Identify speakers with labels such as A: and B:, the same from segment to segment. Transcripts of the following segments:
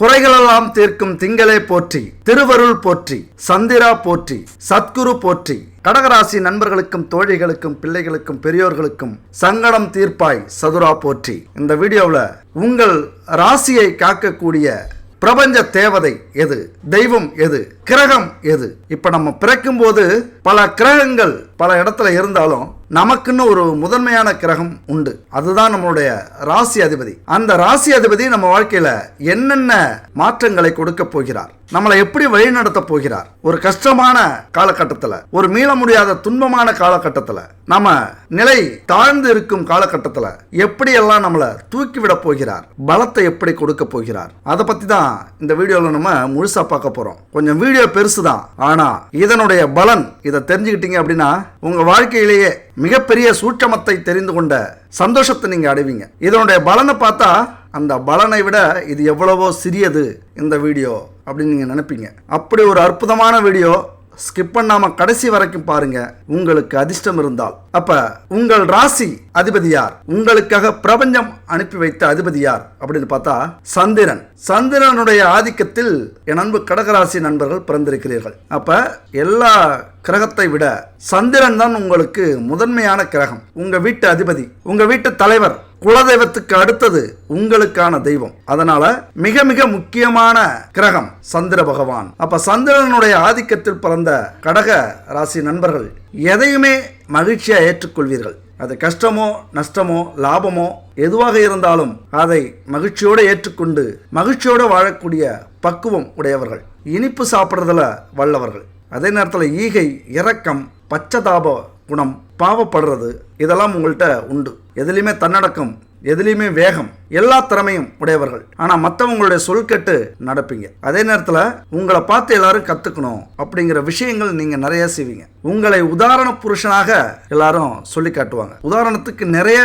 A: குறைகளெல்லாம் தீர்க்கும் திங்களே போற்றி திருவருள் போற்றி சந்திரா போற்றி சத்குரு போற்றி. கடகராசி நண்பர்களுக்கும் தோழிகளுக்கும் பிள்ளைகளுக்கும் பெரியோர்களுக்கும் சங்கடம் தீர்ப்பாய் சதுரா போற்றி. இந்த வீடியோவில் உங்கள் ராசியை காக்கக்கூடிய பிரபஞ்ச தேவதை எது? தெய்வம் எது? கிரகம் எது? இப்ப நம்ம பிறக்கும் போது பல கிரகங்கள் பல இடத்துல இருந்தாலும் நமக்குன்னு ஒரு முதன்மையான கிரகம் உண்டு. அதுதான் நம்மளுடைய ராசி அதிபதி. அந்த ராசி அதிபதி நம்ம வாழ்க்கையில என்னென்ன மாற்றங்களை கொடுக்க போகிறார்? நம்மளை எப்படி வழிநடத்த போகிறார்? ஒரு கஷ்டமான காலகட்டத்தில் ஒரு மீள முடியாத துன்பமான காலகட்டத்தில் நம்ம நிலை தாழ்ந்து இருக்கும் காலகட்டத்தில் எப்படியெல்லாம் நம்மளை தூக்கிவிட போகிறார்? பலத்தை எப்படி கொடுக்க போகிறார்? அதை பற்றி தான் இந்த வீடியோவில் நம்ம முழுசாக பார்க்க போகிறோம் கொஞ்சம் வீடியோ பெருசு தான் ஆனால் இதனுடைய பலன் இதை தெரிஞ்சுக்கிட்டீங்க அப்படின்னா உங்க வாழ்க்கையிலேயே மிகப்பெரிய சூட்சமத்தை தெரிந்து கொண்ட சந்தோஷத்தை நீங்க அடைவீங்க. இதனுடைய பலனை பார்த்தா அந்த பலனை விட இது எவ்வளவோ சிறியது இந்த வீடியோ அப்படின்னு நீங்க நினைப்பீங்க. அப்படி ஒரு அற்புதமான வீடியோ ஸ்கிப் பண்ணாம கடைசி வரைக்கும் பாருங்க. உங்களுக்கு அதிர்ஷ்டம் இருந்தால். அப்ப உங்கள் ராசி அதிபதி யார்? உங்களுக்காக பிரபஞ்சம் அனுப்பி வைத்த அதிபதி யார்? அப்படின்னு பார்த்தா சந்திரன். சந்திரனுடைய ஆதிக்கத்தில் என் அன்பு கடகராசி நண்பர்கள் பிறந்திருக்கிறீர்கள். அப்ப எல்லா கிரகத்தை விட சந்திரன் தான் உங்களுக்கு முதன்மையான கிரகம். உங்க வீட்டு அதிபதி. உங்க வீட்டு தலைவர். குலதெய்வத்துக்கு அடுத்தது உங்களுக்கான தெய்வம். அதனால மிக மிக முக்கியமான கிரகம் சந்திர பகவான். அப்ப சந்திரனுடைய ஆதிக்கத்தில் பிறந்த கடக ராசி நண்பர்கள் எதையுமே மகிழ்ச்சியா ஏற்றுக்கொள்வீர்கள். அது கஷ்டமோ நஷ்டமோ லாபமோ எதுவாக இருந்தாலும் அதை மகிழ்ச்சியோடு ஏற்றுக்கொண்டு மகிழ்ச்சியோடு வாழக்கூடிய பக்குவம் உடையவர்கள் இனிப்பு சாப்பிட்றதுல வல்லவர்கள். அதே நேரத்தில் ஈகை இரக்கம் பச்சதாப குணம் பாவப்படுறது இதெல்லாம் உங்கள்கிட்ட உண்டு. எதுலேயுமே தன்னடக்கம் எதுலேயுமே வேகம் எல்லா திறமையும் உடையவர்கள். ஆனால் மற்றவங்களுடைய சொல் கேட்டு நடப்பீங்க. அதே நேரத்தில் உங்களை பார்த்து எல்லாரும் கற்றுக்கணும் அப்படிங்கிற விஷயங்கள் நீங்கள் நிறைய செய்வீங்க. உங்களை உதாரண புருஷனாக எல்லாரும் சொல்லி காட்டுவாங்க. உதாரணத்துக்கு நிறைய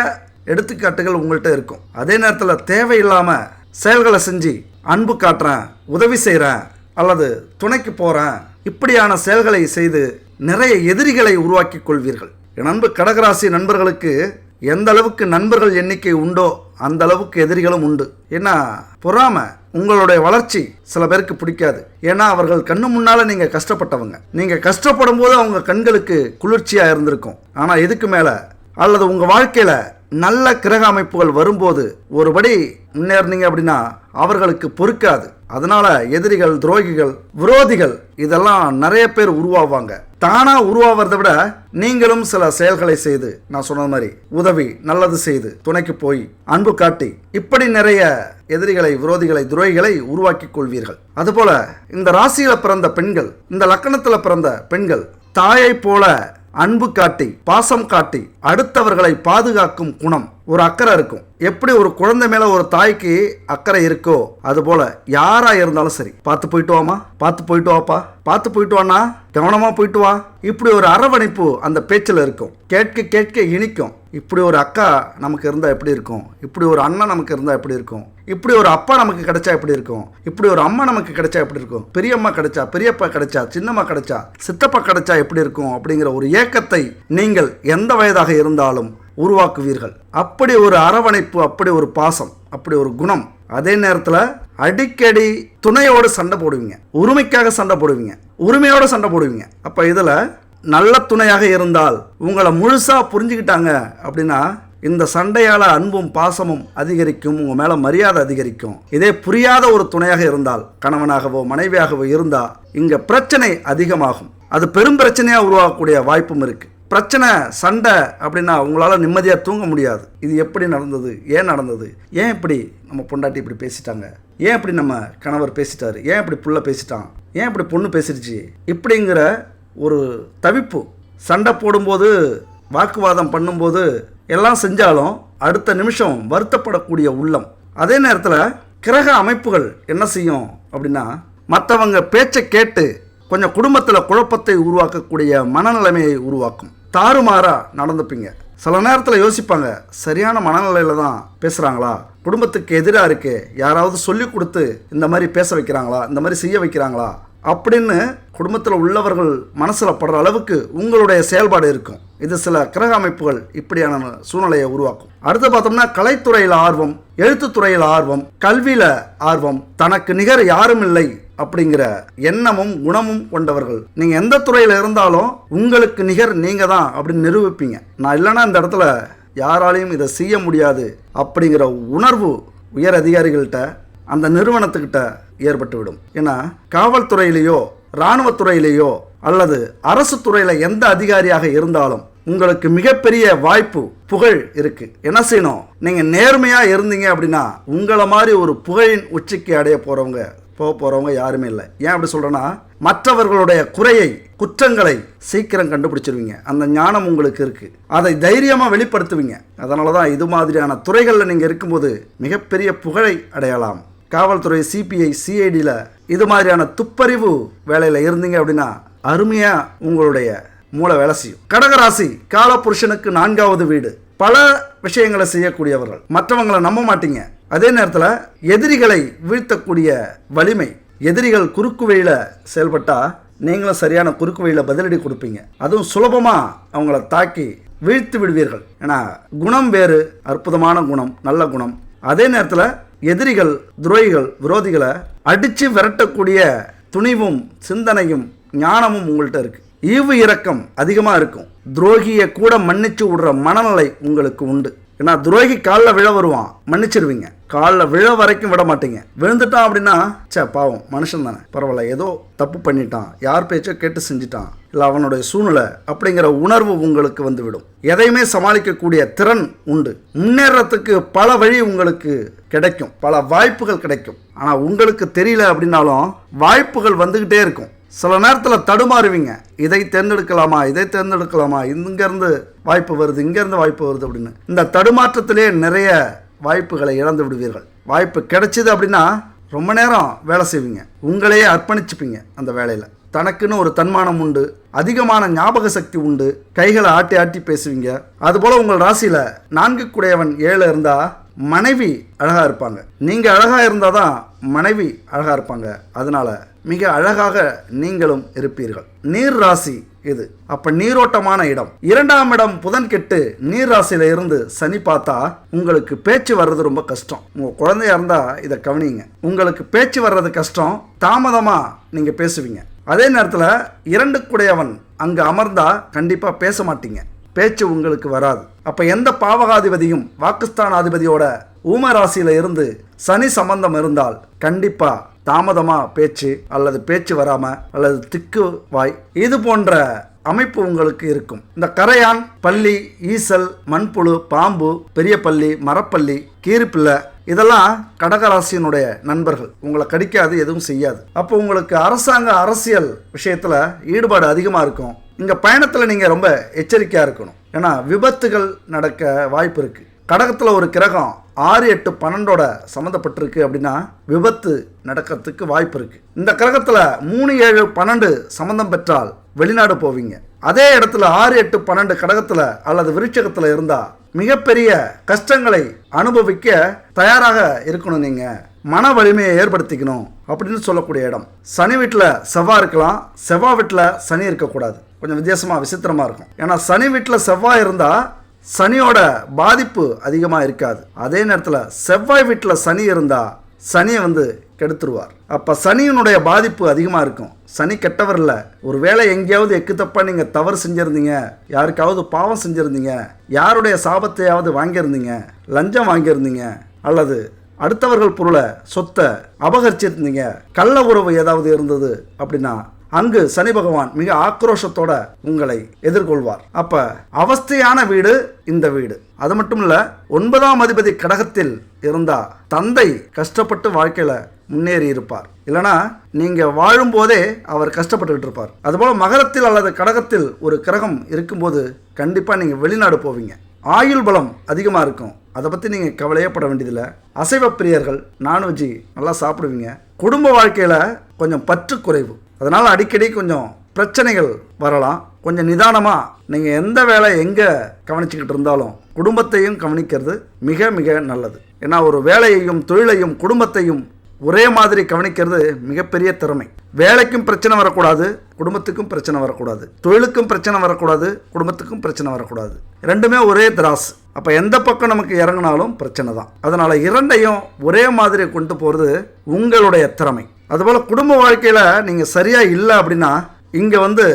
A: எடுத்துக்காட்டுகள் உங்கள்கிட்ட இருக்கும். அதே நேரத்தில் தேவையில்லாமல் செயல்களை செஞ்சு அன்பு காட்டுறேன் உதவி செய்கிறேன் அல்லது துணைக்கு போகிறேன் இப்படியான செயல்களை செய்து நிறைய எதிரிகளை உருவாக்கி கொள்வீர்கள். என் அன்பு கடகராசி நண்பர்களுக்கு எந்த அளவுக்கு நண்பர்கள் எண்ணிக்கை உண்டோ அந்த அளவுக்கு எதிரிகளும் உண்டு. ஏன்னா பொறாம உங்களுடைய வளர்ச்சி சில பேருக்கு பிடிக்காது. ஏன்னா அவர்கள் கண்ணு முன்னால நீங்க கஷ்டப்பட்டவங்க. நீங்க கஷ்டப்படும் போது அவங்க கண்களுக்கு குளிர்ச்சியா இருந்திருக்கும். ஆனா இதுக்கு மேல? அல்லது உங்க வாழ்க்கையில நல்ல கிரக அமைப்புகள் வரும்போது ஒருபடி முன்னேறினீங்க அப்படின்னா அவர்களுக்கு பொறுக்காது. அதனால எதிரிகள் துரோகிகள் விரோதிகள் இதெல்லாம் நிறைய பேர் உருவாவாங்க. தானா உருவாவதை விட நீங்களும் சில செயல்களை செய்து நான் சொன்ன மாதிரி உதவி நல்லது செய்து துணைக்கு போய் அன்பு காட்டி இப்படி நிறைய எதிரிகளை விரோதிகளை துரோகிகளை உருவாக்கி கொள்வீர்கள். அதுபோல இந்த ராசியில பிறந்த பெண்கள் இந்த லக்கணத்துல பிறந்த பெண்கள் தாயை போல அன்பு காட்டி பாசம் காட்டி அடுத்தவர்களை பாதுகாக்கும் குணம் ஒரு அக்கறை இருக்கும். எப்படி ஒரு குழந்தை மேல ஒரு தாய்க்கு அக்கறை இருக்கோ அது போல யாரா இருந்தாலும் சரி பார்த்து போயிட்டு வாமா பார்த்து போயிட்டு வாப்பா பார்த்து போயிட்டு வாண்ணா கவனமா போயிட்டு வா. இப்படி ஒரு அரவணைப்பு அந்த பேச்சில் இருக்கும். கேட்க கேட்க இனிக்கும். இப்படி ஒரு அக்கா நமக்கு இருந்தால் எப்படி இருக்கும்? இப்படி ஒரு அண்ணன் நமக்கு இருந்தால் எப்படி இருக்கும்? இப்படி ஒரு அப்பா நமக்கு கிடைச்சா எப்படி இருக்கும்? இப்படி ஒரு அம்மா நமக்கு கிடைச்சா எப்படி இருக்கும்? பெரியம்மா கிடைச்சா பெரியப்பா கிடைச்சா சின்னம்மா கிடைச்சா சித்தப்பா கிடைச்சா எப்படி இருக்கும்? அப்படிங்கிற ஒரு ஏக்கத்தை நீங்கள் எந்த வயதாக இருந்தாலும் உருவாக்குவீர்கள். அப்படி ஒரு அரவணைப்பு அப்படி ஒரு பாசம் அப்படி ஒரு குணம் அதே நேரத்தில் அடிக்கடி துணையோடு சண்டை போடுவீங்க. உரிமைக்காக சண்டை போடுவீங்க. உரிமையோடு சண்டை போடுவீங்க. அப்போ இதில் நல்ல துணையாக இருந்தால் உங்களை முழுசாக புரிஞ்சுக்கிட்டாங்க அப்படின்னா இந்த சண்டையால் அன்பும் பாசமும் அதிகரிக்கும் உங்கள் மேலே மரியாதை அதிகரிக்கும். இதே புரியாத ஒரு துணையாக இருந்தால் கணவனாகவோ மனைவியாகவோ இருந்தால் இங்கே பிரச்சனை அதிகமாகும். அது பெரும் பிரச்சனையாக உருவாகக்கூடிய வாய்ப்பும் இருக்குது பிரச்சனை சண்டை அப்படின்னா உங்களால் நிம்மதியாக தூங்க முடியாது. இது எப்படி நடந்தது? ஏன் நடந்தது? ஏன் இப்படி நம்ம பொண்டாட்டி இப்படி பேசிட்டாங்க? ஏன் இப்படி நம்ம கணவர் பேசிட்டாரு? ஏன் இப்படி புள்ள பேசிட்டான்? ஏன் இப்படி பொண்ணு பேசிடுச்சு? இப்படிங்கிற ஒரு தவிப்பு. சண்டை போடும்போது வாக்குவாதம் பண்ணும்போது எல்லாம் செஞ்சாலும் அடுத்த நிமிஷம் வருத்தப்படக்கூடிய உள்ளம். அதே நேரத்தில் கிரக அமைப்புகள் என்ன செய்யும் அப்படின்னா மற்றவங்க பேச்சை கேட்டு கொஞ்சம் குடும்பத்தில் குழப்பத்தை உருவாக்கக்கூடிய மனநிலைமையை உருவாக்கும். தாறுமாறாக நடந்துப்பீங்க. சில நேரத்தில் யோசிப்பாங்க சரியான மனநிலையில் தான் பேசுகிறாங்களா குடும்பத்துக்கு எதிராக இருக்கு யாராவது சொல்லி கொடுத்து இந்த மாதிரி பேச வைக்கிறாங்களா? இந்த மாதிரி செய்ய வைக்கிறாங்களா? அப்படின்னு குடும்பத்தில் உள்ளவர்கள் மனசில் படுற அளவுக்கு உங்களுடைய செயல்பாடு இருக்கும். இது சில கிரக அமைப்புகள் இப்படியான சூழ்நிலையை உருவாக்கும். அடுத்து பார்த்தோம்னா கலைத்துறையில் ஆர்வம் எழுத்துத்துறையில் ஆர்வம் கல்வியில் ஆர்வம். தனக்கு நிகர் யாரும் இல்லை. அப்படிங்கிற எண்ணமும் குணமும் கொண்டவர்கள். நீங்கள் எந்த துறையில் இருந்தாலும் உங்களுக்கு நிகர் நீங்கள் தான் அப்படின்னு நிரூபிப்பீங்க. நான் இல்லைன்னா இந்த இடத்துல யாராலையும் இதை செய்ய முடியாது அப்படிங்கிற உணர்வு உயர் அதிகாரிகள்கிட்ட அந்த நிறுவனத்துக்கிட்ட ஏற்பட்டுவிடும். ஏன்னா காவல்துறையிலேயோ இராணுவத்துறையிலேயோ அல்லது அரசு துறையில் எந்த அதிகாரியாக இருந்தாலும் உங்களுக்கு மிகப்பெரிய வாய்ப்பு புகழ் இருக்கு. என்ன செய்யணும்? நீங்க நேர்மையா இருந்தீங்க அப்படின்னா உங்களை மாதிரி ஒரு புகழின் உச்சிக்கு அடைய போறவங்க போக போகிறவங்க யாருமே இல்லை. ஏன் அப்படி சொல்கிறேன்னா மற்றவர்களுடைய குறையை குற்றங்களை சீக்கிரம் கண்டுபிடிச்சிருவீங்க. அந்த ஞானம் உங்களுக்கு இருக்குது அதை தைரியமாக வெளிப்படுத்துவீங்க. அதனால தான் இது மாதிரியான துறைகளில் நீங்கள் இருக்கும்போது மிகப்பெரிய புகழை அடையலாம். காவல்துறை சிபிஐ சிஐடியில் இது மாதிரியான துப்பறிவு வேலையில் இருந்தீங்க அப்படின்னா அருமையாக உங்களுடைய மூளை வேலை செய்யும். கடகராசி காலபுருஷனுக்கு நான்காவது வீடு. பல விஷயங்களை செய்யக்கூடியவர்கள். மற்றவங்களை நம்ப மாட்டீங்க. அதே நேரத்தில் எதிரிகளை வீழ்த்தக்கூடிய வலிமை எதிரிகள் குறுக்கு வழியில் செயல்பட்டால் நீங்களும் சரியான குறுக்கு வழியில் பதிலடி கொடுப்பீங்க. அதுவும் சுலபமாக அவங்கள தாக்கி வீழ்த்து விடுவீர்கள். ஏன்னா குணம் வேறு அற்புதமான குணம் நல்ல குணம். அதே நேரத்தில் எதிரிகள் துரோகிகள் விரோதிகளை அடித்து விரட்டக்கூடிய துணிவும் சிந்தனையும் ஞானமும் உங்கள்கிட்ட இருக்குது ஈவு இரக்கம் அதிகமாக இருக்கும். துரோகியை கூட மன்னிச்சு விடுற மனநிலை உங்களுக்கு உண்டு. ஏன்னா துரோகி காலில் விழ வருவான். மன்னிச்சிருவீங்க. காலில் விழ வரைக்கும் விட மாட்டீங்க. விழுந்துட்டான் அப்படின்னா சே பாவம் மனுஷன் தானே. பரவாயில்ல ஏதோ தப்பு பண்ணிட்டான். யார் பேச்சோ கேட்டு செஞ்சிட்டான். இல்லை அவனுடைய சூழ்நிலை அப்படிங்கிற உணர்வு உங்களுக்கு வந்துவிடும். எதையுமே சமாளிக்கக்கூடிய திறன் உண்டு. முன்னேறத்துக்கு பல வழி உங்களுக்கு கிடைக்கும். பல வாய்ப்புகள் கிடைக்கும். ஆனால் உங்களுக்கு தெரியல அப்படின்னாலும் வாய்ப்புகள் வந்துக்கிட்டே இருக்கும். சில நேரத்தில் தடுமாறுவீங்க. இதை தேர்ந்தெடுக்கலாமா இதை தேர்ந்தெடுக்கலாமா இங்கேருந்து வாய்ப்பு வருது இங்கேருந்து வாய்ப்பு வருது அப்படின்னு. இந்த தடுமாற்றத்திலே நிறைய வாய்ப்புகளை இழந்து விடுவீர்கள். வாய்ப்பு கிடைச்சிது அப்படின்னா ரொம்ப நேரம் வேலை செய்வீங்க. உங்களையே அர்ப்பணிச்சுப்பீங்க அந்த வேலையில். தனக்குன்னு ஒரு தன்மானம் உண்டு அதிகமான ஞாபக சக்தி உண்டு கைகளை ஆட்டி ஆட்டி பேசுவீங்க. அதுபோல் உங்கள் ராசியில் நான்கு குடையவன் ஏழு இருந்தால் மனைவி அழகாக இருப்பாங்க. நீங்கள் அழகாக இருந்தால் தான் மனைவி அழகாக இருப்பாங்க. அதனால் மிக அழகாக நீங்களும் இருப்பீர்கள். நீர் ராசி இது. அப்ப நீரோட்டமான இடம். இரண்டாம் இடம் புதன் கெட்டு நீர் ராசியில இருந்து சனி பார்த்தா உங்களுக்கு பேச்சு வர்றது ரொம்ப கஷ்டம். உங்க குழந்தையா இருந்தா இதை கவனிங்க. உங்களுக்கு பேச்சு வர்றது கஷ்டம். தாமதமா நீங்க பேசுவீங்க. அதே நேரத்தில் இரண்டு குடையவன் அங்கே அமர்ந்தா கண்டிப்பாக பேச மாட்டீங்க. பேச்சு உங்களுக்கு வராது. அப்போ எந்த பாவகாதிபதியும் பாகிஸ்தானாதிபதியோட ஊம ராசியில இருந்து சனி சம்பந்தம் இருந்தால் கண்டிப்பா தாமதமா பேச்சு அல்லது பேச்சு வராம அல்லது திக்கு வாய் இது போன்ற அமைப்பு உங்களுக்கு இருக்கும். இந்த கரையான் பள்ளி ஈசல் மண்புழு பாம்பு பெரிய பள்ளி மரப்பள்ளி கீரிப்பிள்ளை இதெல்லாம் கடகராசியினுடைய நண்பர்கள். உங்களை கடிக்காது எதுவும் செய்யாது. அப்போ உங்களுக்கு அரசாங்க அரசியல் விஷயத்தில் ஈடுபாடு அதிகமாக இருக்கும். இங்கே பயணத்தில் நீங்கள் ரொம்ப எச்சரிக்கையாக இருக்கணும். ஏன்னா விபத்துகள் நடக்க வாய்ப்பு இருக்குது கடகத்தில் ஒரு கிரகம் ஆறு எட்டு பன்னெண்டோட சம்மந்தப்பட்டிருக்கு அப்படின்னா விபத்து நடக்கிறதுக்கு வாய்ப்பு இருக்குது இந்த கிரகத்தில் மூணு ஏழு பன்னெண்டு சம்மந்தம் பெற்றால் வெளிநாடு போவீங்க. அதே இடத்துல ஆறு எட்டு பன்னெண்டு கடகத்தில் அல்லது விருட்சகத்தில் இருந்தால் மிகப்பெரிய கஷ்டங்களை அனுபவிக்க தயாராக இருக்கணும் நீங்கள் மன வலிமையை ஏற்படுத்திக்கணும் அப்படின்னு சொல்லக்கூடிய இடம். சனி வீட்டில் செவ்வாய் இருக்கலாம். செவ்வாய் வீட்டில் சனி இருக்கக்கூடாது. கொஞ்சம் வித்தியாசமாக விசித்திரமாக இருக்கும். ஏன்னா சனி வீட்டில் செவ்வாய் இருந்தால் சனியோட பாதிப்பு அதிகமாக இருக்காது. அதே நேரத்தில் செவ்வாய் வீட்டில் சனி இருந்தால் சனியை வந்து கெடுத்துருவார். அப்போ சனியினுடைய பாதிப்பு அதிகமாக இருக்கும். சனி கெட்டவர் இல்லை. ஒரு வேளை எங்கேயாவது எக்கு தப்பாக நீங்கள் தவறு செஞ்சுருந்தீங்க. யாருக்காவது பாவம் செஞ்சுருந்தீங்க. யாருடைய சாபத்தையாவது வாங்கியிருந்தீங்க. லஞ்சம் வாங்கியிருந்தீங்க. அல்லது அடுத்தவர்கள் பொருளை சொத்தை அபகரிச்சிருந்தீங்க. கள்ள உறவு ஏதாவது இருந்தது அப்படின்னா அங்கு சனி பகவான் மிக ஆக்ரோஷத்தோட உங்களை எதிர்கொள்வார். அப்ப அவஸ்தையான வீடு இந்த வீடு. அது மட்டும் இல்ல ஒன்பதாம் அதிபதி கடகத்தில் இருந்தா தந்தை கஷ்டப்பட்டு வாழ்க்கையில முன்னேறி இருப்பார். இல்லனா நீங்க வாழும்போதே அவர் கஷ்டப்பட்டுக்கிட்டு இருப்பார். அதுபோல மகரத்தில் அல்லது கடகத்தில் ஒரு கிரகம் இருக்கும்போது கண்டிப்பா நீங்க வெளிநாடு போவீங்க. ஆயுள் பலம் அதிகமாக இருக்கும். அதை பற்றி நீங்கள் கவலையே பட வேண்டியதில்லை. அசைவ பிரியர்கள் நான்வெஜ்ஜி நல்லா சாப்பிடுவீங்க. குடும்ப வாழ்க்கையில் கொஞ்சம் பற்று குறைவு அதனால் அடிக்கடி கொஞ்சம் பிரச்சனைகள் வரலாம். கொஞ்சம் நிதானமாக நீங்கள் எந்த வேலை எங்கே கவனிச்சுக்கிட்டு இருந்தாலும் குடும்பத்தையும் கவனிக்கிறது மிக மிக நல்லது. ஏன்னா ஒரு வேலையையும் தொழிலையும் குடும்பத்தையும் ஒரே மாதிரி கவனிக்கிறது மிகப்பெரிய திறமை. வேலைக்கும் பிரச்சனை வரக்கூடாது குடும்பத்துக்கும் பிரச்சனை வரக்கூடாது. தொழிலுக்கும் பிரச்சனை வரக்கூடாது குடும்பத்துக்கும் பிரச்சனை வரக்கூடாது. ரெண்டுமே ஒரே திராஸ் அப்போ எந்த பக்கம் நமக்கு இறங்கினாலும் பிரச்சனை தான். அதனால் இரண்டையும் ஒரே மாதிரி கொண்டு போகிறது உங்களுடைய திறமை. அதுபோல் குடும்ப வாழ்க்கையில் நீங்கள் சரியாக இல்லை அப்படின்னா இங்கே வந்து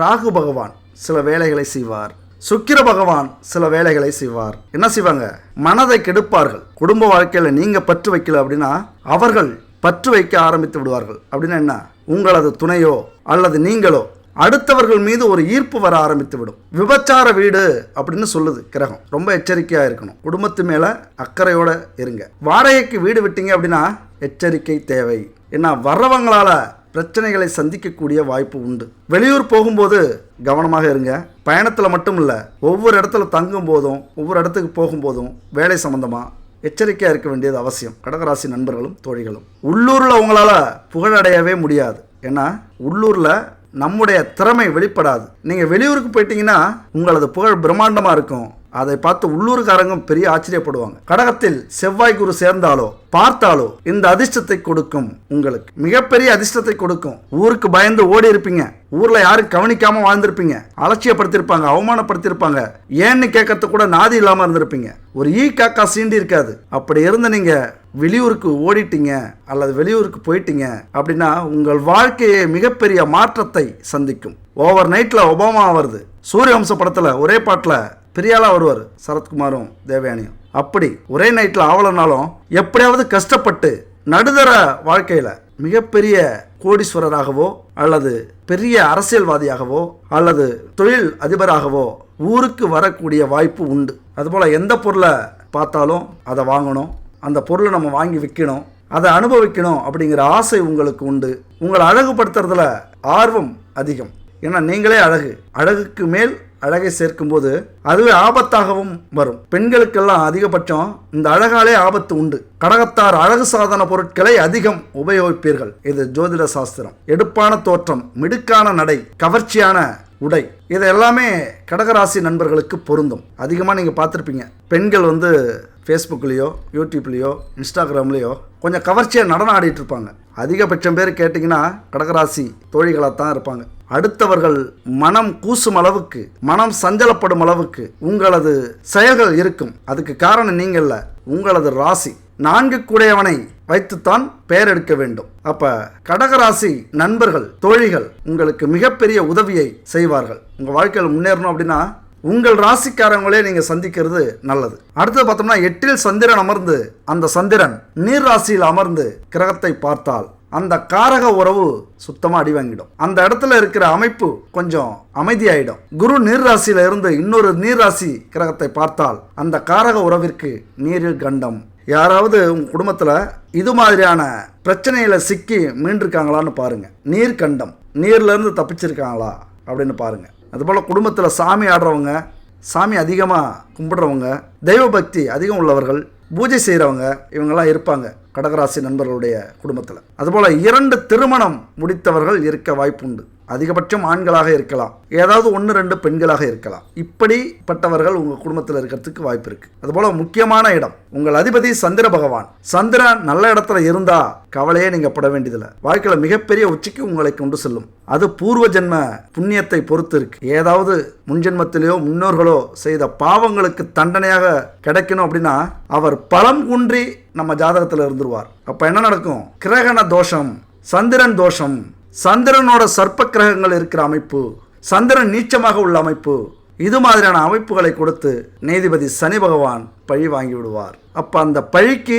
A: ராகு பகவான் சில வேலைகளை செய்வார். சுக்கிர பகவான் சில வேலைகளை செய்வார். என்ன செய்வாங்க? மனதை கெடுப்பார்கள். குடும்ப வாழ்க்கையில் நீங்கள் பற்று வைக்கல அப்படின்னா அவர்கள் பற்று வைக்க ஆரம்பித்து விடுவார்கள். அப்படின்னா என்ன? உங்களது துணையோ அல்லது நீங்களோ அடுத்தவர்கள் மீது ஒரு ஈர்ப்பு வர ஆரம்பித்து விடும். விபச்சார வீடு அப்படின்னு சொல்லுது கிரகம். ரொம்ப எச்சரிக்கையாக இருக்கணும். குடும்பத்து மேலே அக்கறையோட இருங்க. வாடகைக்கு வீடு விட்டீங்க அப்படின்னா எச்சரிக்கை தேவை. ஏன்னா வர்றவங்களால பிரச்சனைகளை சந்திக்கக்கூடிய வாய்ப்பு உண்டு. வெளியூர் போகும்போது கவனமாக இருங்க. பயணத்தில் மட்டும் இல்லை ஒவ்வொரு இடத்துல தங்கும் போதும் ஒவ்வொரு இடத்துக்கு போகும்போதும் வேலை சம்மந்தமாக எச்சரிக்கையாக இருக்க வேண்டியது அவசியம். கடகராசி நண்பர்களும் தோழிகளும். உள்ளூரில் உங்களால் புகழடையவே முடியாது. ஏன்னா உள்ளூரில் நம்முடைய திறமை வெளிப்படாது. நீங்கள் வெளியூருக்கு போயிட்டீங்கன்னா உங்களது புகழ் பிரம்மாண்டமாக இருக்கும். அதை பார்த்து உள்ளூர்காரங்க பெரிய ஆச்சரியப்படுவாங்க. கடகத்தில் செவ்வாய் குரு சேர்ந்தாலோ பார்த்தாலோ இந்த அதிர்ஷ்டத்தை கொடுக்கும் உங்களுக்கு. மிகப்பெரிய அதிர்ஷ்டத்தை கொடுக்கும். ஊருக்கு பயந்து ஓடி இருப்பீங்க. ஊர்ல யாரும் கவனிக்காம வாழ்ந்திருப்பீங்க. அலட்சியப்படுத்திருப்பாங்க அவமானப்படுத்திருப்பாங்க. ஏன்னு கேட்கறது கூட நாதி இல்லாம இருந்திருப்பீங்க. ஒரு ஈ காக்கா சீண்டி இருக்காது. அப்படி இருந்த நீங்க வெளியூருக்கு ஓடிட்டீங்க அல்லது வெளியூருக்கு போயிட்டீங்க அப்படின்னா உங்கள் வாழ்க்கையை மிகப்பெரிய மாற்றத்தை சந்திக்கும். ஓவர் நைட்டில் ஒபாமா வருது. சூரிய வம்ச படத்தில் ஒரே பாட்டில் பெரியாளா வருவார் சரத்குமாரும் தேவயானியும். அப்படி ஒரே நைட்டில் ஆவலனாலும் எப்படியாவது கஷ்டப்பட்டு நடுதர வாழ்க்கையில் மிகப்பெரிய கோடீஸ்வரராகவோ அல்லது பெரிய அரசியல்வாதியாகவோ அல்லது தொழில் அதிபராகவோ ஊருக்கு வரக்கூடிய வாய்ப்பு உண்டு. அதுபோல் எந்த பொருளை பார்த்தாலும் அதை வாங்கணும் அந்த பொருளை நம்ம வாங்கி விற்கணும் அதை அனுபவிக்கணும் அப்படிங்கிற ஆசை உங்களுக்கு உண்டு. உங்களை அழகுபடுத்துறதுல ஆர்வம் அதிகம். ஏன்னா நீங்களே அழகு. அழகுக்கு மேல் அழகை சேர்க்கும்போது அதுவே ஆபத்தாகவும் வரும். பெண்களுக்கெல்லாம் அதிகபட்சம் இந்த அழகாலே ஆபத்து உண்டு. கடகத்தார் அழகு சாதன பொருட்களை அதிகம் உபயோகிப்பீர்கள். இது ஜோதிட சாஸ்திரம். எடுப்பான தோற்றம் மிடுக்கான நடை கவர்ச்சியான உடை இது எல்லாமே கடகராசி நண்பர்களுக்கு பொருந்தும். அதிகமாக நீங்கள் பார்த்துருப்பீங்க. பெண்கள் வந்து ஃபேஸ்புக்லேயோ யூடியூப்லேயோ இன்ஸ்டாகிராம்லேயோ கொஞ்சம் கவர்ச்சியாக நடனம் ஆடிட்டு இருப்பாங்க. அதிகபட்சம் பேர் கேட்டிங்கன்னா கடகராசி தோழிகளாக தான் இருப்பாங்க. அடுத்தவர்கள் மனம் கூசும் அளவுக்கு மனம் சஞ்சலப்படும் அளவுக்கு உங்களது செயல்கள் இருக்கும். அதுக்கு காரணம் நீங்கள்ல உங்களது ராசி. நான்கு கூடையவனை வைத்துத்தான் பெயர் எடுக்க வேண்டும். அப்ப கடகராசி நண்பர்கள் தோழிகள் உங்களுக்கு மிகப்பெரிய உதவியை செய்வார்கள். உங்க வாழ்க்கையில் முன்னேறணும் அப்படின்னா உங்கள் ராசிக்காரங்களே நீங்க சந்திக்கிறது நல்லது. அடுத்தது பார்த்தோம்னா எட்டில் சந்திரன் அமர்ந்து அந்த சந்திரன் நீர் ராசியில் அமர்ந்து கிரகத்தை பார்த்தால் அந்த காரக உறவு சுத்தமாக அடி வாங்கிடும் அந்த இடத்துல இருக்கிற அமைப்பு கொஞ்சம் அமைதியாயிடும். குரு நீர் ராசியில இருந்து இன்னொரு நீர் ராசி கிரகத்தை பார்த்தால் அந்த காரக உறவிற்கு நீரில் கண்டம். யாராவது உங்கள் குடும்பத்தில் இது மாதிரியான பிரச்சனையில் சிக்கி மீண்டிருக்காங்களான்னு பாருங்கள் நீர் கண்டம். நீர்லேருந்து தப்பிச்சிருக்காங்களா அப்படின்னு பாருங்கள் அதுபோல் குடும்பத்தில் சாமி ஆடுறவங்க சாமி அதிகமாக கும்பிடுறவங்க தெய்வ பக்தி அதிகம் உள்ளவர்கள் பூஜை செய்கிறவங்க இவங்கெல்லாம் இருப்பாங்க. கடகராசி நண்பர்களுடைய குடும்பத்தில். அதுபோல் இரண்டு திருமணம் முடித்தவர்கள் இருக்க வாய்ப்புண்டு. அதிகபட்சம் ஆண்களாக இருக்கலாம். ஏதாவது ஒன்று ரெண்டு பெண்களாக இருக்கலாம். இப்படிப்பட்டவர்கள் உங்கள் குடும்பத்தில் இருக்கிறதுக்கு வாய்ப்பு இருக்கு. அதுபோல் முக்கியமான இடம் உங்கள் அதிபதி சந்திர பகவான். சந்திரன் நல்ல இடத்துல இருந்தா கவலையே நீங்கள் பட வேண்டியதில்லை. வாழ்க்கையில் மிகப்பெரிய உச்சிக்கு உங்களை கொண்டு செல்லும். அது பூர்வ ஜென்ம புண்ணியத்தை பொறுத்து இருக்கு. ஏதாவது முன்ஜென்மத்திலேயோ முன்னோர்களோ செய்த பாவங்களுக்கு தண்டனையாக கிடைக்கணும் அப்படின்னா அவர் பலம் குன்றி நம்ம ஜாதகத்தில் இருந்துருவார். அப்போ என்ன நடக்கும்? கிரகண தோஷம் சந்திரன் தோஷம் சந்திரனோட சர்ப்ப கிரகங்கள் இருக்கிற அமைப்பு சந்திரன் நீச்சமாக உள்ள அமைப்பு இது மாதிரியான அமைப்புகளை கொடுத்து நீதிபதி சனி பகவான் பழி வாங்கி விடுவார். அப்ப அந்த பழிக்கு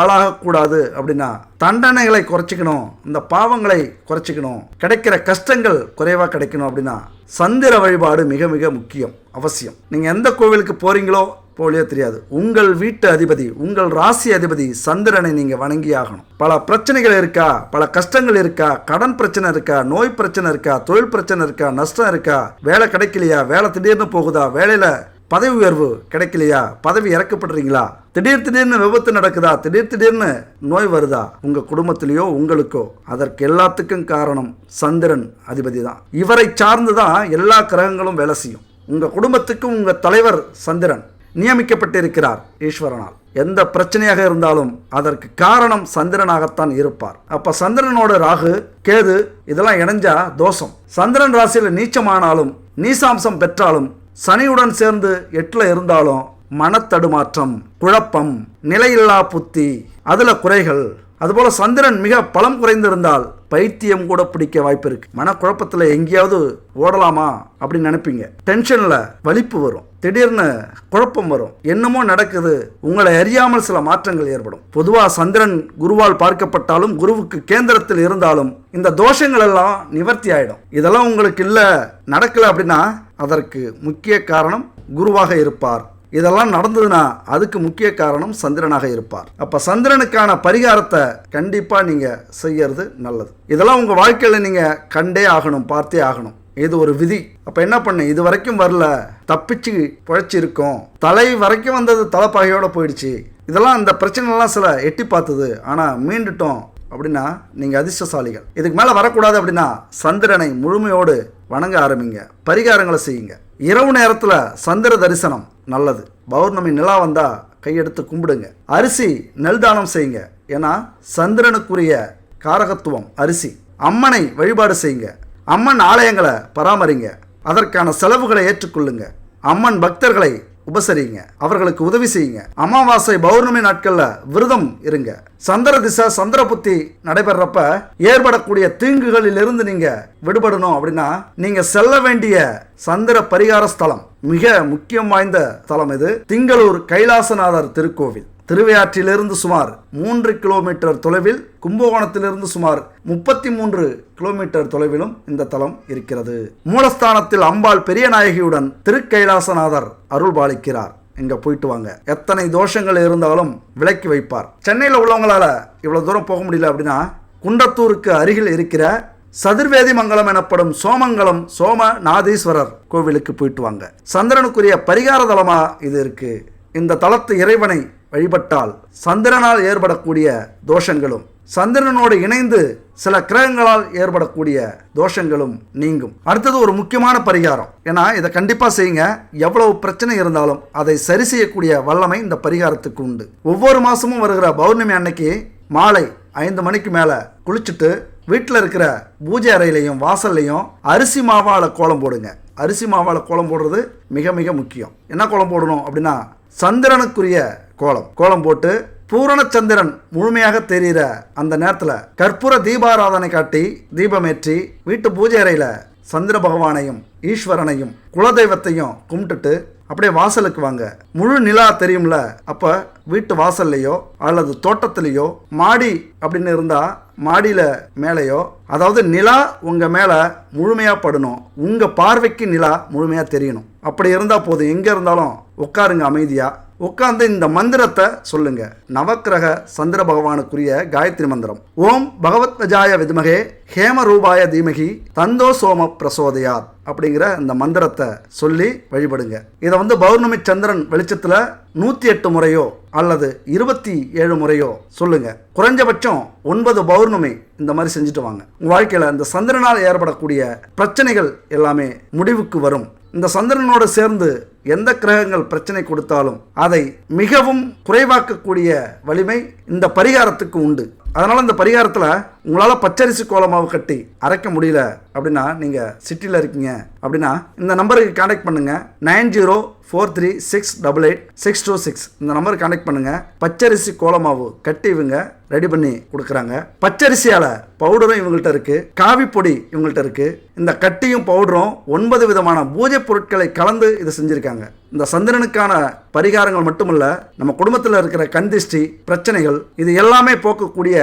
A: ஆளாகக்கூடாது அப்படின்னா தண்டனைகளை குறைச்சிக்கணும் இந்த பாவங்களை குறைச்சிக்கணும் கிடைக்கிற கஷ்டங்கள் குறைவாக கிடைக்கணும் அப்படின்னா சந்திர வழிபாடு மிக மிக முக்கியம் அவசியம். நீங்க எந்த கோவிலுக்கு போறீங்களோ போலியோ தெரியாது. உங்கள் வீட்டு அதிபதி உங்கள் ராசி அதிபதி சந்திரனை நீங்கள் வணங்கி ஆகணும் பல பிரச்சனைகள் இருக்கா? பல கஷ்டங்கள் இருக்கா? கடன் பிரச்சனை இருக்கா? நோய் பிரச்சனை இருக்கா? தொழில் பிரச்சனை இருக்கா? நஷ்டம் இருக்கா? வேலை கிடைக்கலையா? வேலை திடீர்னு போகுதா? வேலையில் பதவி உயர்வு கிடைக்கலையா? பதவி இறக்கப்படுறீங்களா? திடீர் திடீர்னு விபத்து நடக்குதா? திடீர் திடீர்னு நோய் வருதா? உங்க குடும்பத்திலேயோ உங்களுக்கோ. அதற்கு எல்லாத்துக்கும் காரணம் சந்திரன் அதிபதி தான். இவரை சார்ந்து தான் எல்லா கிரகங்களும் வேலை செய்யும். உங்கள் குடும்பத்துக்கும் உங்கள் தலைவர் சந்திரன். நியமிக்கப்பட்டிருக்கிறார் ஈஸ்வரனால். எந்த பிரச்சனையாக இருந்தாலும் அதற்கு காரணம் சந்திரனாகத்தான் இருப்பார். அப்ப சந்திரனோட ராகு கேது இதெல்லாம் இணைஞ்சா தோஷம். சந்திரன் ராசியில நீச்சமானாலும் நீசாம்சம் பெற்றாலும் சனியுடன் சேர்ந்து எட்டுல இருந்தாலும் மனத்தடுமாற்றம் குழப்பம் நிலையில்லா புத்தி அதுல குறைகள். அதுபோல சந்திரன் மிக பலம் குறைந்திருந்தால் பைத்தியம் கூட பிடிக்க வாய்ப்பு இருக்கு. மனக்குழப்பத்தில் எங்கேயாவது ஓடலாமா அப்படின்னு நினைப்பீங்க. டென்ஷனில் வலிப்பு வரும். திடீர்னு குழப்பம் வரும். என்னமோ நடக்குது. உங்களை அறியாமல் சில மாற்றங்கள் ஏற்படும். பொதுவாக சந்திரன் குருவால் பார்க்கப்பட்டாலும் குருவுக்கு கேந்திரத்தில் இருந்தாலும் இந்த தோஷங்கள் எல்லாம் நிவர்த்தி ஆயிடும். இதெல்லாம் உங்களுக்கு இல்லை நடக்கல அப்படின்னா அதற்கு முக்கிய காரணம் குருவாக இருப்பார். இதெல்லாம் நடந்ததுன்னா அதுக்கு முக்கிய காரணம் சந்திரனாக இருப்பார். அப்ப சந்திரனுக்கான பரிகாரத்தை கண்டிப்பா நீங்க செய்யறது நல்லது. இதெல்லாம் உங்க வாழ்க்கையில நீங்க கண்டே ஆகணும் பார்த்தே ஆகணும். இது ஒரு விதி. அப்ப என்ன பண்ணு? இது வரைக்கும் வரல தப்பிச்சு பிழைச்சிருக்கோம். தலை வரைக்கும் வந்தது தலைப்பாகையோட போயிடுச்சு. இதெல்லாம் இந்த பிரச்சனைலாம் சில எட்டி பார்த்தது. ஆனா மீண்டுட்டோம் அப்படின்னா நீங்கள் அதிர்ஷ்டசாலிகள். இதுக்கு மேலே வரக்கூடாது அப்படின்னா சந்திரனை முழுமையோடு வணங்க ஆரம்பிங்க. பரிகாரங்களை செய்யுங்க. இரவு நேரத்தில் சந்திர தரிசனம் நல்லது. பௌர்ணமி நிலா வந்தால் கையெடுத்து கும்பிடுங்க. அரிசி நெல் தானம் செய்யுங்க. ஏன்னா சந்திரனுக்குரிய காரகத்துவம் அரிசி. அம்மனை வழிபாடு செய்யுங்க. அம்மன் ஆலயங்களை பராமரிங்க. அதற்கான செலவுகளை ஏற்றுக்கொள்ளுங்க. அம்மன் பக்தர்களை உபசரிங்க. அவர்களுக்கு உதவி செய்யுங்க. அமாவாசை பௌர்ணமி நாட்களில் விரதம் இருங்க. சந்திர திசை சந்திர புத்தி நடைபெறப்ப ஏற்படக்கூடிய தீங்குகளிலிருந்து நீங்க விடுபடணும் அப்படின்னா நீங்க செல்ல வேண்டிய சந்திர பரிகார ஸ்தலம் மிக முக்கியம் வாய்ந்த ஸ்தலம் இது. திங்களூர் கைலாசநாதர் திருக்கோவில். திருவையாற்றிலிருந்து சுமார் மூன்று கிலோமீட்டர் தொலைவில் கும்பகோணத்திலிருந்து சுமார் முப்பத்தி மூன்று கிலோமீட்டர் தொலைவிலும் இந்த தலம் இருக்கிறது. மூலஸ்தானத்தில் அம்பாள் பெரிய நாயகியுடன் திருக்கைலாசநாதர் அருள் பாலிக்கிறார். இங்க போயிட்டு வாங்க. எத்தனை தோஷங்கள் இருந்தாலும் விலக்கி வைப்பார். சென்னையில் உள்ளவங்களால இவ்வளவு தூரம் போக முடியல அப்படின்னா குண்டத்தூருக்கு அருகில் இருக்கிற சதுர்வேதி மங்கலம் எனப்படும் சோமங்கலம் சோம நாதீஸ்வரர் கோவிலுக்கு போயிட்டு வாங்க. சந்திரனுக்குரிய பரிகார தலமா இது இருக்கு. இந்த தலத்து இறைவனை வழிபட்டால் சந்திரனால் ஏற்படக்கூடிய தோஷங்களும் சந்திரனோடு இணைந்து சில கிரகங்களால் ஏற்படக்கூடிய தோஷங்களும் நீங்கும். அடுத்தது ஒரு முக்கியமான பரிகாரம். ஏன்னா இதை கண்டிப்பாக செய்யுங்க. எவ்வளவு பிரச்சனை இருந்தாலும் அதை சரி செய்யக்கூடிய வல்லமை இந்த பரிகாரத்துக்கு உண்டு. ஒவ்வொரு மாதமும் வருகிற பௌர்ணமி அன்னைக்கு மாலை ஐந்து மணிக்கு மேலே குளிச்சுட்டு வீட்டில் இருக்கிற பூஜை அறையிலையும் வாசல்லையும் அரிசி மாவால் கோலம் போடுங்க. அரிசி மாவால் கோலம் போடுறது மிக மிக முக்கியம். என்ன கோலம் போடணும் அப்படின்னா சந்திரனுக்குரிய கோலம். கோலம் போட்டு பூரண சந்திரன் முழுமையாக தெரிகிற அந்த நேரத்தில் கற்பூர தீபாராதனை காட்டி தீபமேற்றி வீட்டு பூஜை அறையில் சந்திர பகவானையும் ஈஸ்வரனையும் குலதெய்வத்தையும் கும்பிட்டுட்டு அப்படியே வாசலுக்கு வாங்க. முழு நிலா தெரியும்ல. அப்போ வீட்டு வாசல்லையோ அல்லது தோட்டத்திலேயோ மாடி அப்படின்னு இருந்தால் மாடியில் மேலேயோ அதாவது நிலா உங்கள் மேலே முழுமையாக படணும். உங்கள் பார்வைக்கு நிலா முழுமையாக தெரியணும். அப்படி இருந்தால் போதும். எங்கே இருந்தாலும் உட்காருங்க அமைதியாக உட்கார்ந்து இந்த மந்திரத்தை சொல்லுங்க. நவக்கிரக சந்திர பகவானுக்குரிய காயத்ரி மந்திரம். ஓம் பகவத் வஜாய வித்மகே ஹேம ரூபாய தீமகி தந்தோ சோம பிரசோதயாத் அப்படிங்கிற இந்த மந்திரத்தை சொல்லி வழிபடுங்க. இதை வந்து பௌர்ணமி சந்திரன் வெளிச்சத்தில் நூற்றி எட்டு முறையோ அல்லது இருபத்தி ஏழு முறையோ சொல்லுங்க. குறைஞ்சபட்சம் ஒன்பது பௌர்ணமி இந்த மாதிரி செஞ்சுட்டு வாங்க. உங்கள் வாழ்க்கையில் இந்த சந்திரனால் ஏற்படக்கூடிய பிரச்சனைகள் எல்லாமே முடிவுக்கு வரும். இந்த சந்திரனோடு சேர்ந்து எந்த கிரகங்கள் பிரச்சனை கொடுத்தாலும் அதை மிகவும் குறைவாக்கக்கூடிய வலிமை இந்த பரிகாரத்துக்கு உண்டு. அதனால் இந்த பரிகாரத்தில் உங்களால் பச்சரிசி கோலமாவு கட்டி அரைக்க முடியல அப்படின்னா நீங்கள் சிட்டியில் இருக்கீங்க அப்படின்னா இந்த நம்பருக்கு காண்டாக்ட் பண்ணுங்கள் nine zero four three six double eight six two six. இந்த நம்பருக்கு காண்டாக்ட் பண்ணுங்கள் பச்சரிசி கோலமாவு கட்டி இவங்க ரெடி பண்ணி கொடுக்குறாங்க. பச்சரிசியால் பவுடரும் இவங்கள்ட்ட இருக்குது காவி பொடி இவங்கள்ட்ட இருக்குது இந்த கட்டியும் பவுடரும் ஒன்பது விதமான பூஜை பொருட்களை கலந்து இதை செஞ்சுருக்காங்க. இந்த சந்திரனுக்கான பரிகாரங்கள் மட்டுமல்ல நம்ம குடும்பத்தில் இருக்கிற கந்திஷ்டி பிரச்சனைகள் இது எல்லாமே போக்கக்கூடிய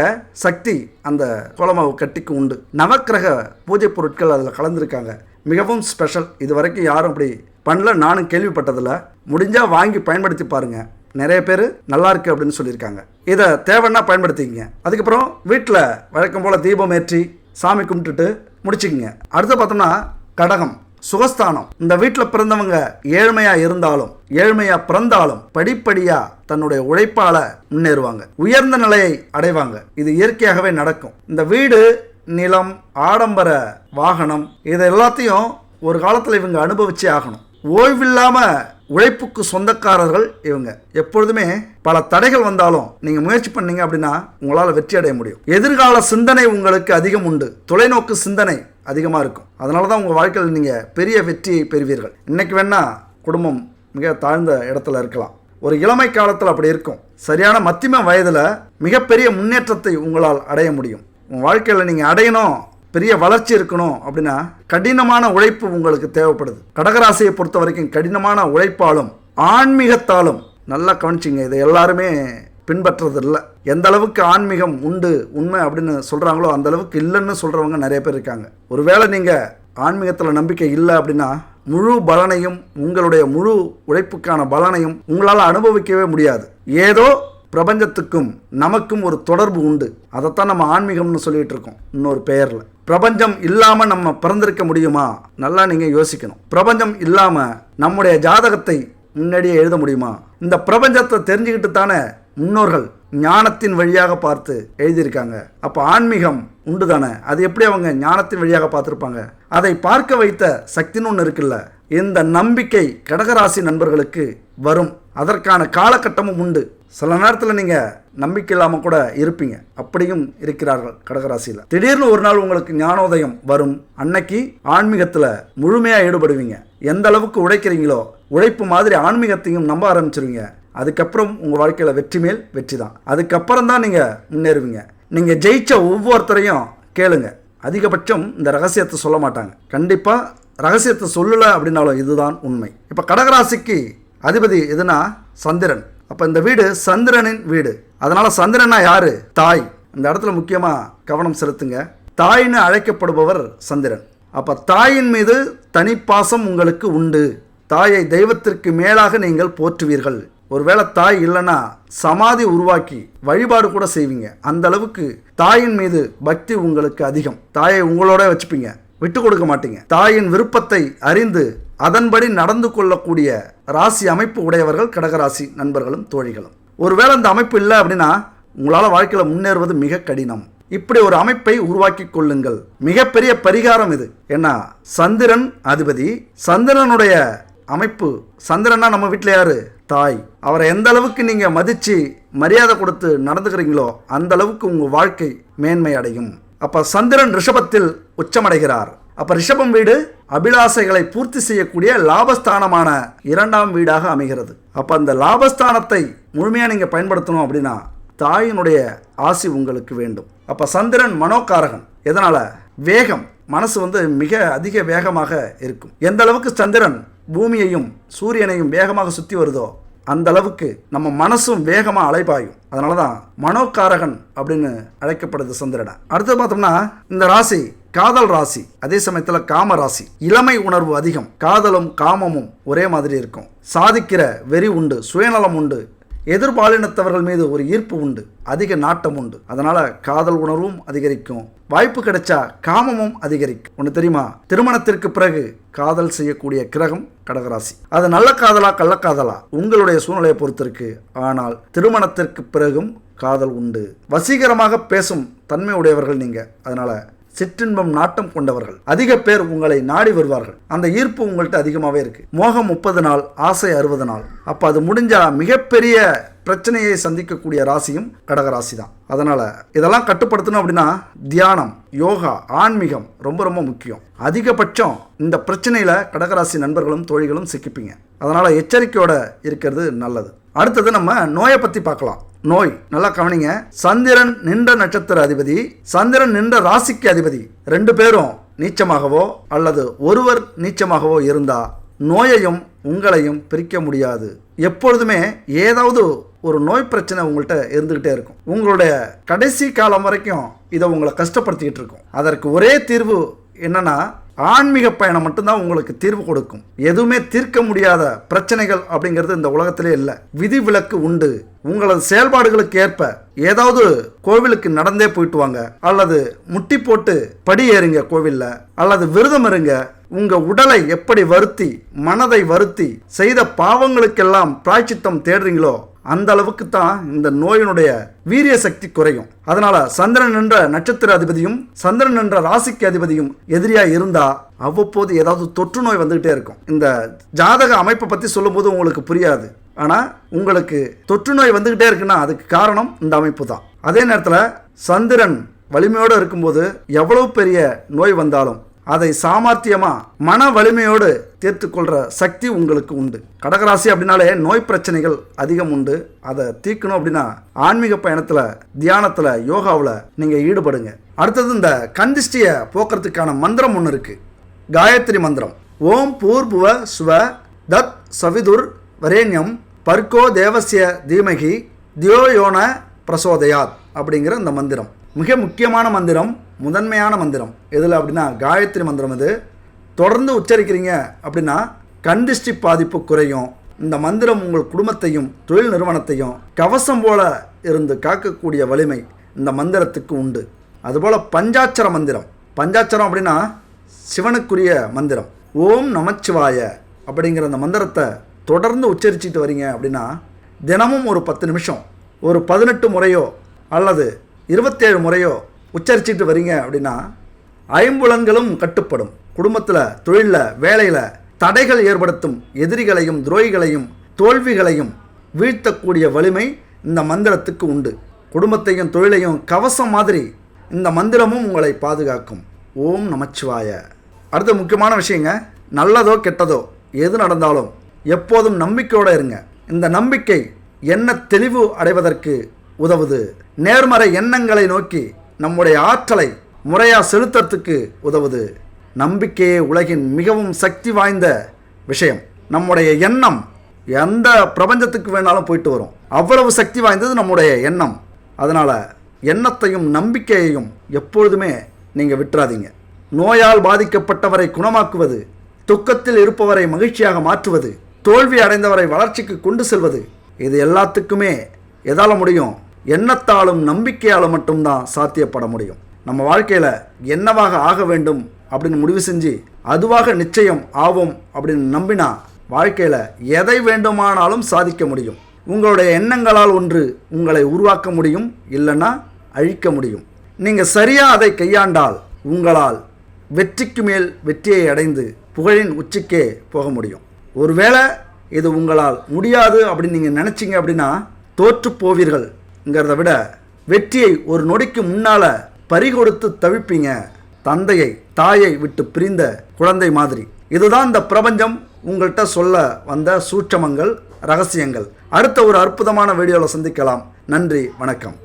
A: சக்தி அந்த கோலமாவு கட்டிக்கு உண்டு. நவக்கிரக பூஜை பொருட்கள் அதில் கலந்துருக்காங்க. மிகவும் ஸ்பெஷல் இது வரைக்கும் யாரும் அப்படி பண்ணல. நானும் கேள்விப்பட்டதில்ல. முடிஞ்சால் வாங்கி பயன்படுத்தி பாருங்கள் நிறைய பேர் நல்லா இருக்கு அப்படின்னு சொல்லியிருக்காங்க. இதை தேவைன்னா பயன்படுத்திக்கங்க. அதுக்கப்புறம் வீட்டில் வழக்கம் போல் தீபம் ஏற்றி சாமி கும்பிட்டுட்டு முடிச்சுக்கங்க. அடுத்து பார்த்தோம்னா கடகம். சுகஸ்தானம். இந்த வீட்டில் பிறந்தவங்க ஏழ்மையா இருந்தாலும் ஏழ்மையா பிறந்தாலும் படிப்படியா தன்னுடைய உழைப்பால முன்னேறுவாங்க. உயர்ந்த நிலையை அடைவாங்க. இது இயற்கையாகவே நடக்கும். இந்த வீடு நிலம் ஆடம்பர வாகனம் இது எல்லாத்தையும் ஒரு காலத்தில் இவங்க அனுபவிச்சே ஆகணும். ஓய்வில்லாம உழைப்புக்கு சொந்தக்காரர்கள் இவங்க. எப்பொழுதுமே பல தடைகள் வந்தாலும் நீங்க முயற்சி பண்ணீங்க அப்படின்னா உங்களால் வெற்றி அடைய முடியும். எதிர்கால சிந்தனை உங்களுக்கு அதிகம் உண்டு. தொலைநோக்கு சிந்தனை அதிகமாக இருக்கும். அதனால தான் உங்கள் வாழ்க்கையில் நீங்கள் பெரிய வெற்றியை பெறுவீர்கள். இன்றைக்கு வேணால் குடும்பம் மிக தாழ்ந்த இடத்துல இருக்கலாம். ஒரு இளமை காலத்தில் அப்படி இருக்கும். சரியான மத்தியம வயதில் மிகப்பெரிய முன்னேற்றத்தை உங்களால் அடைய முடியும். உங்கள் வாழ்க்கையில் நீங்கள் அடையணும் பெரிய வளர்ச்சி இருக்கணும் அப்படின்னா கடினமான உழைப்பு உங்களுக்கு தேவைப்படுது. கடகராசியை பொறுத்த வரைக்கும் கடினமான உழைப்பாலும் ஆன்மீகத்தாலும் நல்லா கவனிச்சிங்க. இதை எல்லாருமே பின்பற்றுறதில்லை. எந்த அளவுக்கு ஆன்மீகம் உண்டு உண்மை அப்படின்னு சொல்கிறாங்களோ அந்த அளவுக்கு இல்லைன்னு சொல்கிறவங்க நிறைய பேர் இருக்காங்க. ஒருவேளை நீங்கள் ஆன்மீகத்தில் நம்பிக்கை இல்லை அப்படின்னா முழு பலனையும் உங்களுடைய முழு உழைப்புக்கான பலனையும் உங்களால் அனுபவிக்கவே முடியாது. ஏதோ பிரபஞ்சத்துக்கும் நமக்கும் ஒரு தொடர்பு உண்டு. அதைத்தான் நம்ம ஆன்மீகம்னு சொல்லிட்டு இருக்கோம் இன்னொரு பெயரில். பிரபஞ்சம் இல்லாமல் நம்ம பிறந்திருக்க முடியுமா? நல்லா நீங்கள் யோசிக்கணும். பிரபஞ்சம் இல்லாமல் நம்முடைய ஜாதகத்தை முன்னாடியே எழுத முடியுமா? இந்த பிரபஞ்சத்தை தெரிஞ்சுக்கிட்டு தானே முன்னோர்கள் ஞானத்தின் வழியாக பார்த்து எழுதியிருக்காங்க. அப்போ ஆன்மீகம் உண்டு தானே அது எப்படி அவங்க ஞானத்தின் வழியாக பார்த்துருப்பாங்க? அதை பார்க்க வைத்த சக்தின்னு ஒன்று இருக்குல்ல இந்த நம்பிக்கை கடகராசி நண்பர்களுக்கு வரும். அதற்கான காலகட்டமும் உண்டு. சில நேரத்தில் நீங்கள் நம்பிக்கை இல்லாமல் கூட இருப்பீங்க. அப்படியும் இருக்கிறார்கள் கடகராசியில். திடீர்னு ஒரு நாள் உங்களுக்கு ஞானோதயம் வரும். அன்னைக்கு ஆன்மீகத்தில் முழுமையாக ஈடுபடுவீங்க. எந்த அளவுக்கு உழைக்கிறீங்களோ உழைப்பு மாதிரி ஆன்மீகத்தையும் நம்ப ஆரம்பிச்சிருவீங்க. அதுக்கப்புறம் உங்கள் வாழ்க்கையில் வெற்றி மேல் வெற்றி தான். அதுக்கப்புறம் தான் நீங்கள் முன்னேறுவீங்க. நீங்கள் ஜெயிச்ச ஒவ்வொருத்தரையும் கேளுங்க. அதிகபட்சம் இந்த ரகசியத்தை சொல்ல மாட்டாங்க. கண்டிப்பாக ரகசியத்தை சொல்லலை அப்படின்னாலும் இதுதான் உண்மை. இப்போ கடகராசிக்கு அதிபதி எதுனா சந்திரன். அப்போ இந்த வீடு சந்திரனின் வீடு. அதனால் சந்திரனா யாரு? தாய். இந்த இடத்துல முக்கியமாக கவனம் செலுத்துங்க. தாய்னு அழைக்கப்படுபவர் சந்திரன். அப்போ தாயின் மீது தனிப்பாசம் உங்களுக்கு உண்டு. தாயை தெய்வத்திற்கு மேலாக நீங்கள் போற்றுவீர்கள். ஒருவேளை தாய் இல்லைன்னா சமாதி உருவாக்கி வழிபாடு கூட செய்வீங்க. அந்த அளவுக்கு தாயின் மீது பக்தி உங்களுக்கு அதிகம். தாயை உங்களோட வச்சுப்பீங்க. விட்டு கொடுக்க மாட்டீங்க. தாயின் விருப்பத்தை அறிந்து அதன்படி நடந்து கொள்ளக்கூடிய ராசி அமைப்பு உடையவர்கள் கடகராசி நண்பர்களும் தோழிகளும். ஒருவேளை அந்த அமைப்பு இல்லை அப்படின்னா உங்களால் வாழ்க்கையில் முன்னேறுவது மிக கடினம். இப்படி ஒரு அமைப்பை உருவாக்கி கொள்ளுங்கள். மிகப்பெரிய பரிகாரம் இது. ஏன்னா சந்திரன் அதிபதி. சந்திரனுடைய அமைப்பு. சந்திரனா நம்ம வீட்டில் யார்? தாய். அவரை எந்த அளவுக்கு நீங்கள் மதித்து மரியாதை கொடுத்து நடந்துக்கிறீங்களோ அந்த அளவுக்கு உங்கள் வாழ்க்கை மேன்மை அடையும். அப்போ சந்திரன் ரிஷபத்தில் உச்சமடைகிறார். அப்போ ரிஷபம் வீடு அபிலாசைகளை பூர்த்தி செய்யக்கூடிய லாபஸ்தானமான இரண்டாம் வீடாக அமைகிறது. அப்போ அந்த லாபஸ்தானத்தை முழுமையாக நீங்கள் பயன்படுத்தணும் அப்படின்னா தாயினுடைய ஆசி உங்களுக்கு வேண்டும். அப்போ சந்திரன் மனோகாரகன். எதனால்? வேகம். மனசு வந்து மிக அதிக வேகமாக இருக்கும். எந்த அளவுக்கு சந்திரன் பூமியையும் சூரியனையும் வேகமாக சுற்றி வருதோ அந்த அளவுக்கு நம்ம மனசும் வேகமாக அலைப்பாயும் அதனால தான் மனோகாரகன் அப்படின்னு அழைக்கப்படுது சந்திரனை. அடுத்து பார்த்தோம்னா இந்த ராசி காதல் ராசி அதே சமயத்தில் காம ராசி. இளமை உணர்வு அதிகம். காதலும் காமமும் ஒரே மாதிரி இருக்கும். சாதிக்கிற வெறி உண்டு சுயநலம் உண்டு. எதிர்பாலினத்தவர்கள் மீது ஒரு ஈர்ப்பு உண்டு அதிக நாட்டம் உண்டு. அதனால காதல் உணர்வும் அதிகரிக்கும். வாய்ப்பு கிடைச்சா காமமும் அதிகரிக்கும். ஒன்று தெரியுமா? திருமணத்திற்கு பிறகு காதல் செய்யக்கூடிய கிரகம் கடகராசி. அது நல்ல காதலா கள்ளக்காதலா உங்களுடைய சூழ்நிலையை பொறுத்திருக்கு ஆனால் திருமணத்திற்கு பிறகும் காதல் உண்டு. வசீகரமாக பேசும் தன்மை உடையவர்கள் நீங்கள் அதனால் சிற்றின்பம் நாட்டம் கொண்டவர்கள். அதிக பேர் உங்களை நாடி வருவார்கள். அந்த ஈர்ப்பு உங்கள்கிட்ட அதிகமாகவே இருக்கு. மோகம் முப்பது நாள் ஆசை அறுபது நாள். அப்போ அது முடிஞ்சா மிகப்பெரிய பிரச்சனையை சந்திக்கக்கூடிய ராசியும் கடகராசி தான் அதனால இதெல்லாம் கட்டுப்படுத்தணும் அப்படின்னா தியானம் யோகா ஆன்மீகம் ரொம்ப ரொம்ப முக்கியம். அதிகபட்சம் இந்த பிரச்சனையில கடகராசி நண்பர்களும் தோழிகளும் சிக்கிப்பீங்க. அதனால எச்சரிக்கையோட இருக்கிறது நல்லது. அடுத்தது நம்ம நோயை பத்தி பார்க்கலாம். நோய். நல்லா கவனிங்க. சந்திரன் நின்ற நட்சத்திர அதிபதி சந்திரன் நின்ற ராசிக்கு அதிபதி ரெண்டு பேரும் நீச்சமாகவோ அல்லது ஒருவர் நீச்சமாகவோ இருந்தா நோயையும் உங்களையும் பிரிக்க முடியாது. எப்பொழுதுமே ஏதாவது ஒரு நோய் பிரச்சனை உங்கள்கிட்ட இருந்துகிட்டே இருக்கும். உங்களுடைய கடைசி காலம் வரைக்கும் இதை உங்களை கஷ்டப்படுத்திக்கிட்டு இருக்கும். அதற்கு ஒரே தீர்வு என்னன்னா ஆன்மீக பயணம் மட்டும்தான் உங்களுக்கு தீர்வு கொடுக்கும். எதுவுமே தீர்க்க முடியாத பிரச்சனைகள் அப்படிங்கிறது இந்த உலகத்திலே இல்லை. விதி விலக்கு உண்டு. உங்களது செயல்பாடுகளுக்கு ஏற்ப ஏதாவது கோவிலுக்கு நடந்தே போயிட்டு வாங்க. அல்லது முட்டி போட்டு படி ஏறுங்க கோவிலில். அல்லது விரதம் இருங்க. உங்க உடலை எப்படி வருத்தி மனதை வருத்தி செய்த பாவங்களுக்கெல்லாம் பிராய்ச்சித்தம் தேடுறீங்களோ அந்த அளவுக்கு தான் இந்த நோயினுடைய வீரிய சக்தி குறையும். அதனால சந்திரன் என்ற நட்சத்திர அதிபதியும் சந்திரன் என்ற ராசிக்கு அதிபதியும் எதிரியா இருந்தா அவ்வப்போது ஏதாவது தொற்று நோய் வந்துகிட்டே இருக்கும். இந்த ஜாதக அமைப்பை பத்தி சொல்லும்போது உங்களுக்கு புரியாது. ஆனா உங்களுக்கு தொற்று நோய் வந்துகிட்டே இருக்குன்னா அதுக்கு காரணம் இந்த அமைப்பு தான். அதே நேரத்தில் சந்திரன் வலிமையோடு இருக்கும்போது எவ்வளவு பெரிய நோய் வந்தாலும் அதை சாமர்த்தியமாக மன வலிமையோடு தீர்த்து கொள்கிற சக்தி உங்களுக்கு உண்டு. கடகராசி அப்படின்னாலே நோய் பிரச்சனைகள் அதிகம் உண்டு. அதை தீர்க்கணும் அப்படின்னா ஆன்மீக பயணத்தில் தியானத்தில் யோகாவில் நீங்கள் ஈடுபடுங்க. அடுத்தது இந்த கந்திஷ்டியை போக்குறதுக்கான மந்திரம் ஒன்று இருக்குது காயத்ரி மந்திரம். ஓம் பூர்புவ சுவ தத் சவிதுர் வரேண்யம் பர்கோ தேவசிய தீமகி தியோயோன பிரசோதயாத் அப்படிங்கிற இந்த மந்திரம். மிக முக்கியமான மந்திரம். முதன்மையான மந்திரம். எதில் அப்படின்னா காயத்ரி மந்திரம் இது. தொடர்ந்து உச்சரிக்கிறீங்க அப்படின்னா கண்டிஷ்டி பாதிப்பு குறையும். இந்த மந்திரம் உங்கள் குடும்பத்தையும் தொழில் நிறுவனத்தையும் கவசம் போல இருந்து காக்கக்கூடிய வலிமை இந்த மந்திரத்துக்கு உண்டு. அதுபோல் பஞ்சாட்சர மந்திரம். பஞ்சாட்சரம் அப்படின்னா சிவனுக்குரிய மந்திரம். ஓம் நமச்சிவாய அப்படிங்கிற அந்த மந்திரத்தை தொடர்ந்து உச்சரிச்சிட்டு வரீங்க அப்படின்னா தினமும் ஒரு பத்து நிமிஷம் ஒரு பதினெட்டு முறையோ அல்லது இருபத்தேழு முறையோ உச்சரிச்சிட்டு வரீங்க அப்படின்னா ஐம்புலன்களும் கட்டுப்படும். குடும்பத்தில் தொழிலில் வேலையில் தடைகள் ஏற்படுத்தும். எதிரிகளையும் துரோகிகளையும் தோல்விகளையும் வீழ்த்தக்கூடிய வலிமை இந்த மந்திரத்துக்கு உண்டு. குடும்பத்தையும் தொழிலையும் கவசம் மாதிரி இந்த மந்திரமும் உங்களை பாதுகாக்கும். ஓம் நமச்சிவாய. அடுத்த முக்கியமான விஷயங்க நல்லதோ கெட்டதோ எது நடந்தாலும் எப்போதும் நம்பிக்கையோடு இருங்க. இந்த நம்பிக்கை என்ன தெளிவு அடைவதற்கு உதவுது. நேர்மறை எண்ணங்களை நோக்கி நம்முடைய ஆற்றலை முறையாக செலுத்துறதுக்கு உதவுது. நம்பிக்கையே உலகின் மிகவும் சக்தி வாய்ந்த விஷயம். நம்முடைய எண்ணம் எந்த பிரபஞ்சத்துக்கு வேணாலும் போயிட்டு வரும். அவ்வளவு சக்தி வாய்ந்தது நம்முடைய எண்ணம். அதனால் எண்ணத்தையும் நம்பிக்கையையும் எப்பொழுதுமே நீங்கள் விட்டுறாதீங்க. நோயால் பாதிக்கப்பட்டவரை குணமாக்குவது துக்கத்தில் இருப்பவரை மகிழ்ச்சியாக மாற்றுவது தோல்வி அடைந்தவரை வளர்ச்சிக்கு கொண்டு செல்வது இது எல்லாத்துக்குமே எதால முடியும். எண்ணத்தாலும் நம்பிக்கையாலும் மட்டும்தான் சாத்தியப்பட முடியும். நம்ம வாழ்க்கையில் என்னவாக ஆக வேண்டும் அப்படின்னு முடிவு செஞ்சு அதுவாக நிச்சயம் ஆவோம் அப்படின்னு நம்பினா வாழ்க்கையில் எதை வேண்டுமானாலும் சாதிக்க முடியும். உங்களுடைய எண்ணங்களால் ஒன்று உங்களை உருவாக்க முடியும் இல்லைன்னா அழிக்க முடியும். நீங்கள் சரியாக அதை கையாண்டால் உங்களால் வெற்றிக்கு மேல் வெற்றியை அடைந்து புகழின் உச்சிக்கே போக முடியும். ஒருவேளை இது உங்களால் முடியாது அப்படின்னு நீங்கள் நினச்சிங்க அப்படின்னா தோற்று போவீர்கள்ங்கிறத விட வெற்றியை ஒரு நொடிக்கு முன்னால் பறிகொடுத்து தவிப்பீங்க. தந்தையை தாயை விட்டு பிரிந்த குழந்தை மாதிரி. இதுதான் இந்த பிரபஞ்சம். உங்கள்கிட்ட சொல்ல வந்த சூட்சமங்கள் ரகசியங்கள். அடுத்த ஒரு அற்புதமான வீடியோவில் சந்திக்கலாம். நன்றி வணக்கம்.